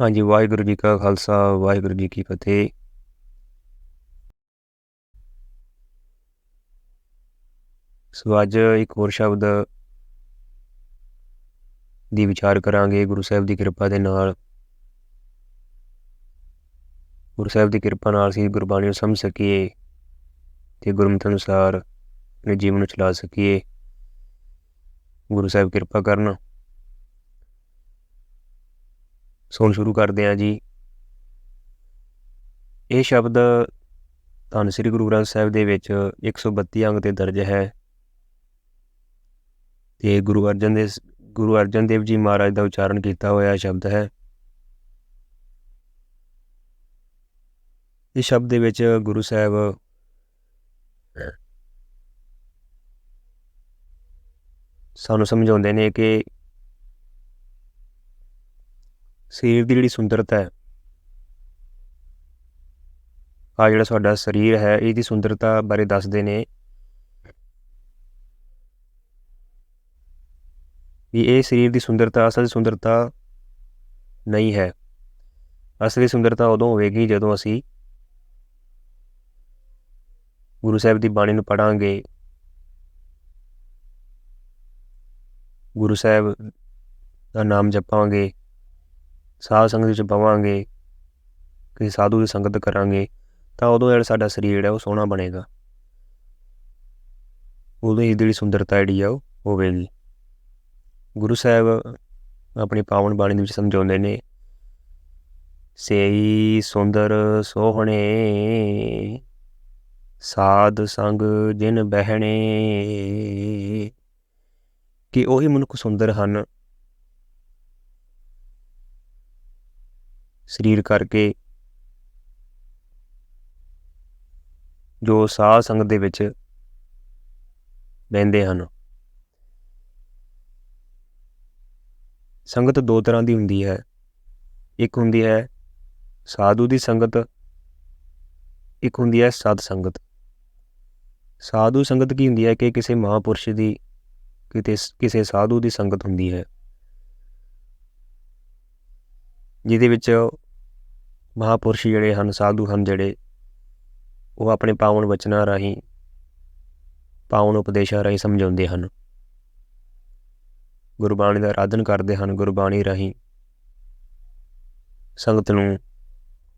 ਹਾਂਜੀ, ਵਾਹਿਗੁਰੂ ਜੀ ਕਾ ਖਾਲਸਾ, ਵਾਹਿਗੁਰੂ ਜੀ ਕੀ ਫਤਿਹ। ਸੋ ਅੱਜ ਇੱਕ ਹੋਰ ਸ਼ਬਦ ਦੀ ਵਿਚਾਰ ਕਰਾਂਗੇ, ਗੁਰੂ ਸਾਹਿਬ ਦੀ ਕਿਰਪਾ ਦੇ ਨਾਲ। ਗੁਰੂ ਸਾਹਿਬ ਦੀ ਕਿਰਪਾ ਨਾਲ ਅਸੀਂ ਗੁਰਬਾਣੀ ਨੂੰ ਸਮਝ ਸਕੀਏ ਤੇ ਗੁਰਮਤਿ ਅਨੁਸਾਰ ਆਪਣੇ ਜੀਵਨ ਨੂੰ ਚਲਾ ਸਕੀਏ। ਗੁਰੂ ਸਾਹਿਬ ਕਿਰਪਾ ਕਰਨ। ਸੁਣ ਸ਼ੁਰੂ ਕਰਦੇ ਹਾਂ ਜੀ। ਇਹ ਸ਼ਬਦ ਧੰਨ ਸ੍ਰੀ ਗੁਰੂ ਗ੍ਰੰਥ ਸਾਹਿਬ ਦੇ ਵਿੱਚ 132 ਅੰਗ ਤੇ ਦਰਜ ਹੈ। ਤੇ ਗੁਰੂ ਅਰਜਨ ਦੇ ਗੁਰੂ ਅਰਜਨ ਦੇਵ ਜੀ ਮਹਾਰਾਜ ਦਾ ਉਚਾਰਨ ਕੀਤਾ ਹੋਇਆ ਸ਼ਬਦ ਹੈ। ਇਸ ਸ਼ਬਦ ਦੇ ਵਿੱਚ ਗੁਰੂ ਸਾਹਿਬ ਸਾਨੂੰ ਸਮਝਾਉਂਦੇ ਨੇ ਕਿ ਸਰੀਰ ਦੀ ਜਿਹੜੀ ਸੁੰਦਰਤਾ ਹੈ ਆ ਜਿਹੜਾ ਸਾਡਾ ਸਰੀਰ ਹੈ, ਇਹਦੀ ਸੁੰਦਰਤਾ ਬਾਰੇ ਦੱਸਦੇ ਨੇ ਵੀ ਇਹ ਸਰੀਰ ਦੀ ਸੁੰਦਰਤਾ, ਅਸਲ ਸੁੰਦਰਤਾ ਨਹੀਂ ਹੈ। ਅਸਲੀ ਸੁੰਦਰਤਾ ਉਦੋਂ ਹੋਵੇਗੀ ਜਦੋਂ ਅਸੀਂ ਗੁਰੂ ਸਾਹਿਬ ਦੀ ਬਾਣੀ ਨੂੰ ਪੜਾਂਗੇ ਗੁਰੂ ਸਾਹਿਬ ਦਾ ਨਾਮ ਜਪਾਂਗੇ। ਸਾਧ ਸੰਗਤ ਵਿੱਚ ਬਵਾਂਗੇ, ਕਿਸੇ ਸਾਧੂ ਦੀ ਸੰਗਤ ਕਰਾਂਗੇ, ਤਾਂ ਉਦੋਂ ਜਿਹੜਾ ਸਾਡਾ ਸਰੀਰ ਹੈ ਉਹ ਸੋਹਣਾ ਬਣੇਗਾ। ਉਦੋਂ ਹੀ ਜਿਹੜੀ ਸੁੰਦਰਤਾ ਜਿਹੜੀ ਆ ਉਹ ਹੋਵੇਗੀ। ਗੁਰੂ ਸਾਹਿਬ ਆਪਣੀ ਪਾਵਨ ਬਾਣੀ ਦੇ ਵਿੱਚ ਸਮਝਾਉਂਦੇ ਨੇ, ਸੇਈ ਸੁੰਦਰ ਸੋਹਣੇ, ਸਾਧ ਸੰਗ ਜਿਨ ਬਹਿਣੇ, ਕਿ ਉਹੀ ਮਨੁੱਖ ਸੁੰਦਰ ਹਨ। ਸਰੀਰ ਕਰਕੇ ਜੋ ਸਾਧ ਸੰਗਤ ਦੇ ਵਿੱਚ ਬਹਿੰਦੇ ਹਨ। ਸੰਗਤ ਦੋ ਤਰ੍ਹਾਂ ਦੀ ਹੁੰਦੀ ਹੈ। ਇੱਕ ਹੁੰਦੀ ਹੈ ਸਾਧੂ ਦੀ ਸੰਗਤ, ਇੱਕ ਹੁੰਦੀ ਹੈ ਸਤ ਸੰਗਤ। ਸਾਧੂ ਸੰਗਤ ਕੀ ਹੁੰਦੀ ਹੈ ਕਿ ਕਿਸੇ ਮਹਾਪੁਰਸ਼ ਦੀ, ਕਿਤੇ ਕਿਸੇ ਸਾਧੂ ਦੀ ਸੰਗਤ ਹੁੰਦੀ ਹੈ। ਜਿਹਦੇ ਵਿੱਚ ਮਹਾਪੁਰਸ਼ ਜਿਹੜੇ ਹਨ, ਸਾਧੂ ਹਨ ਜਿਹੜੇ, ਉਹ ਆਪਣੇ ਪਾਵਨ ਵਚਨਾਂ ਰਾਹੀਂ ਪਾਵਨ ਉਪਦੇਸ਼ਾਂ ਰਾਹੀਂ ਸਮਝਾਉਂਦੇ ਹਨ। ਗੁਰਬਾਣੀ ਦਾ ਆਰਾਧਨ ਕਰਦੇ ਹਨ, ਗੁਰਬਾਣੀ ਰਾਹੀਂ ਸੰਗਤ ਨੂੰ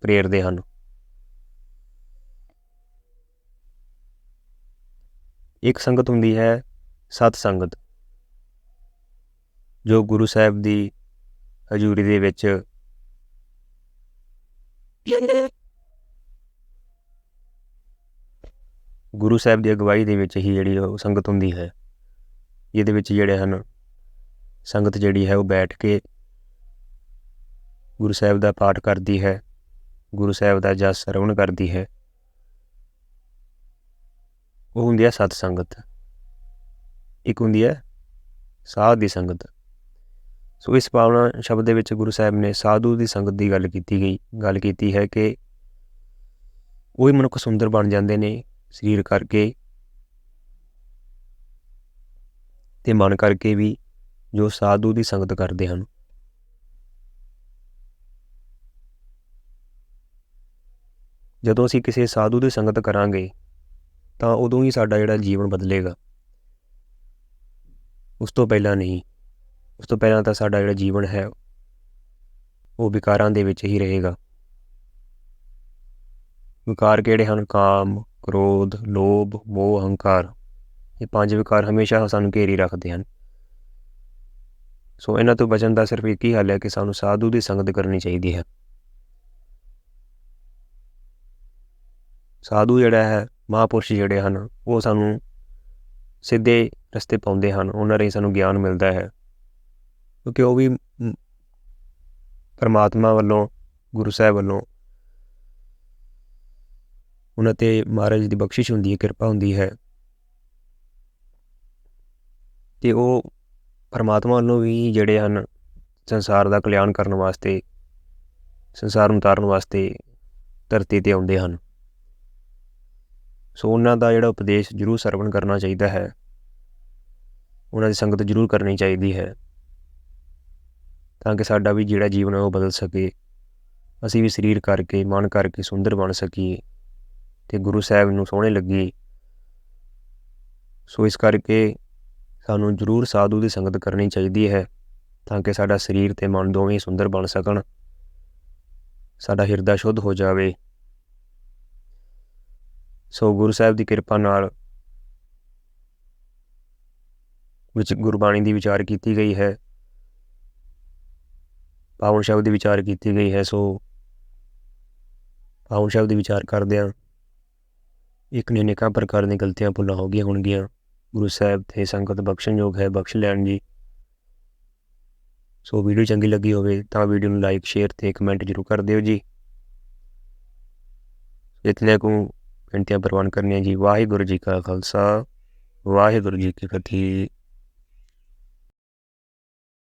ਪ੍ਰੇਰਦੇ ਹਨ। ਇੱਕ ਸੰਗਤ ਹੁੰਦੀ ਹੈ ਸਤ ਸੰਗਤ, ਜੋ ਗੁਰੂ ਸਾਹਿਬ ਦੀ ਹਜ਼ੂਰੀ ਦੇ ਵਿੱਚ ਗੁਰੂ ਸਾਹਿਬ ਦੀ ਅਗਵਾਈ ਦੇ ਵਿੱਚ ਹੀ ਜਿਹੜੀ ਉਹ ਸੰਗਤ ਹੁੰਦੀ ਹੈ, ਇਹਦੇ ਵਿੱਚ ਜਿਹੜੇ ਹਨ, ਸੰਗਤ ਜਿਹੜੀ ਹੈ ਉਹ ਬੈਠ ਕੇ ਗੁਰੂ ਸਾਹਿਬ ਦਾ ਪਾਠ ਕਰਦੀ ਹੈ, ਗੁਰੂ ਸਾਹਿਬ ਦਾ ਜਸ ਸਰਵਣ ਕਰਦੀ ਹੈ। ਉਹ ਹੁੰਦੀ ਹੈ ਸਤ ਸੰਗਤ। ਇੱਕ ਹੁੰਦੀ ਹੈ ਸਾਧ ਦੀ ਸੰਗਤ। ਸੋ ਇਸ ਭਾਵਨਾ ਸ਼ਬਦ ਦੇ ਵਿੱਚ ਗੁਰੂ ਸਾਹਿਬ ਨੇ ਸਾਧੂ ਦੀ ਸੰਗਤ ਦੀ ਗੱਲ ਕੀਤੀ ਗਈ, ਗੱਲ ਕੀਤੀ ਹੈ ਕਿ ਉਹ ਹੀ ਮਨੁੱਖ ਸੁੰਦਰ ਬਣ ਜਾਂਦੇ ਨੇ ਸਰੀਰ ਕਰਕੇ ਤੇ ਮਨ ਕਰਕੇ ਵੀ ਜੋ ਸਾਧੂ ਦੀ ਸੰਗਤ ਕਰਦੇ ਹਨ। ਜਦੋਂ ਅਸੀਂ ਕਿਸੇ ਸਾਧੂ ਦੀ ਸੰਗਤ ਕਰਾਂਗੇ, ਤਾਂ ਉਦੋਂ ਹੀ ਸਾਡਾ ਜਿਹੜਾ ਜੀਵਨ ਬਦਲੇਗਾ। ਉਸ ਤੋਂ ਪਹਿਲਾਂ ਨਹੀਂ। ਉਸ ਤੋਂ ਪਹਿਲਾਂ ਤਾਂ ਸਾਡਾ ਜਿਹੜਾ ਜੀਵਨ ਹੈ, ਉਹ ਵਿਕਾਰਾਂ ਦੇ ਵਿੱਚ ਹੀ ਰਹੇਗਾ। ਵਿਕਾਰ ਕਿਹੜੇ ਹਨ? ਕਾਮ, ਕ੍ਰੋਧ, ਲੋਭ, ਮੋਹ ਹੰਕਾਰ ਇਹ ਪੰਜ ਵਿਕਾਰ ਹਮੇਸ਼ਾ ਸਾਨੂੰ ਘੇਰੀ ਰੱਖਦੇ ਹਨ। ਸੋ ਇਹਨਾਂ ਤੋਂ ਬਚਣ ਦਾ ਸਿਰਫ ਇੱਕ ਹੀ ਹੱਲ ਹੈ ਕਿ ਸਾਨੂੰ ਸਾਧੂ ਦੀ ਸੰਗਤ ਕਰਨੀ ਚਾਹੀਦੀ ਹੈ। ਸਾਧੂ ਜਿਹੜਾ ਹੈ, ਮਹਾਪੁਰਸ਼ ਜਿਹੜੇ ਹਨ, ਉਹ ਸਾਨੂੰ ਸਿੱਧੇ ਰਸਤੇ ਪਾਉਂਦੇ ਹਨ। ਉਹਨਾਂ ਰਾਹੀਂ ਸਾਨੂੰ ਗਿਆਨ ਮਿਲਦਾ ਹੈ। ਕਿਉਂਕਿ ਉਹ ਵੀ ਪਰਮਾਤਮਾ ਵੱਲੋਂ, ਗੁਰੂ ਸਾਹਿਬ ਵੱਲੋਂ ਉਹਨਾਂ ਤੇ ਮਹਾਰਾਜ ਦੀ ਬਖਸ਼ਿਸ਼ ਹੁੰਦੀ ਹੈ, ਕਿਰਪਾ ਹੁੰਦੀ ਹੈ। ਤੇ ਉਹ ਪਰਮਾਤਮਾ ਵੱਲੋਂ ਵੀ ਜਿਹੜੇ ਹਨ, ਸੰਸਾਰ ਦਾ ਕਲਿਆਣ ਕਰਨ ਵਾਸਤੇ, ਸੰਸਾਰ ਨੂੰ ਤਾਰਨ ਵਾਸਤੇ ਧਰਤੀ ਤੇ ਆਉਂਦੇ ਹਨ। ਸੋ ਉਹਨਾਂ ਦਾ ਜਿਹੜਾ ਉਪਦੇਸ਼ ਜ਼ਰੂਰ ਸਰਵਣ ਕਰਨਾ ਚਾਹੀਦਾ ਹੈ। ਉਹਨਾਂ ਦੀ ਸੰਗਤ ਜ਼ਰੂਰ ਕਰਨੀ ਚਾਹੀਦੀ ਹੈ। ਤਾਂ ਕਿ ਸਾਡਾ ਵੀ ਜਿਹੜਾ ਜੀਵਨ ਹੈ ਉਹ ਬਦਲ ਸਕੇ। ਅਸੀਂ ਵੀ ਸਰੀਰ ਕਰਕੇ, ਮਨ ਕਰਕੇ ਸੁੰਦਰ ਬਣ ਸਕੀਏ ਤੇ ਗੁਰੂ ਸਾਹਿਬ ਨੂੰ ਸੋਹਣੇ ਲੱਗੀਏ ਸੋ ਇਸ ਕਰਕੇ ਸਾਨੂੰ ਜ਼ਰੂਰ ਸਾਧੂ ਦੀ ਸੰਗਤ ਕਰਨੀ ਚਾਹੀਦੀ ਹੈ ਤਾਂ ਕਿ ਸਾਡਾ ਸਰੀਰ ਤੇ ਮਨ ਦੋਵੇਂ ਸੁੰਦਰ ਬਣ ਸਕਣ। ਸਾਡਾ ਹਿਰਦਾ ਸ਼ੁੱਧ ਹੋ ਜਾਵੇ। ਸੋ ਗੁਰੂ ਸਾਹਿਬ ਦੀ ਕਿਰਪਾ ਨਾਲ ਵਿੱਚ ਗੁਰਬਾਣੀ ਦੀ ਵਿਚਾਰ ਕੀਤੀ ਗਈ ਹੈ। ਪਾਵਨ ਸ਼ਬਦ ਦੀ ਵਿਚਾਰ ਕੀਤੀ ਗਈ ਹੈ, ਸੋ ਪਾਵਨ ਸ਼ਬਦ ਦੀ ਵਿਚਾਰ ਕਰਦਿਆਂ ਇੱਕ ਨੇ ਅਨੇਕਾਂ ਪ੍ਰਕਾਰ ਦੀਆਂ ਗਲਤੀਆਂ ਭੁੱਲਾਂ ਹੋ ਗਈਆਂ ਹੋਣਗੀਆਂ। ਗੁਰੂ ਸਾਹਿਬ ਤੇ ਸੰਗਤ ਬਖਸ਼ਣਯੋਗ ਹੈ, ਬਖਸ਼ ਲੈਣ ਜੀ। ਸੋ ਵੀਡੀਓ ਚੰਗੀ ਲੱਗੀ ਹੋਵੇ ਤਾਂ ਵੀਡੀਓ ਨੂੰ ਲਾਈਕ, ਸ਼ੇਅਰ ਤੇ ਕਮੈਂਟ ਜ਼ਰੂਰ ਕਰ ਦਿਓ ਜੀ। ਇਤਨੇ ਕੁ ਬੇਨਤੀਆਂ ਪ੍ਰਵਾਨ ਕਰਨੀਆਂ ਜੀ। ਵਾਹਿਗੁਰੂ ਜੀ ਕਾ ਖਾਲਸਾ, ਵਾਹਿਗੁਰੂ ਜੀ ਕੀ ਫਤਿਹ।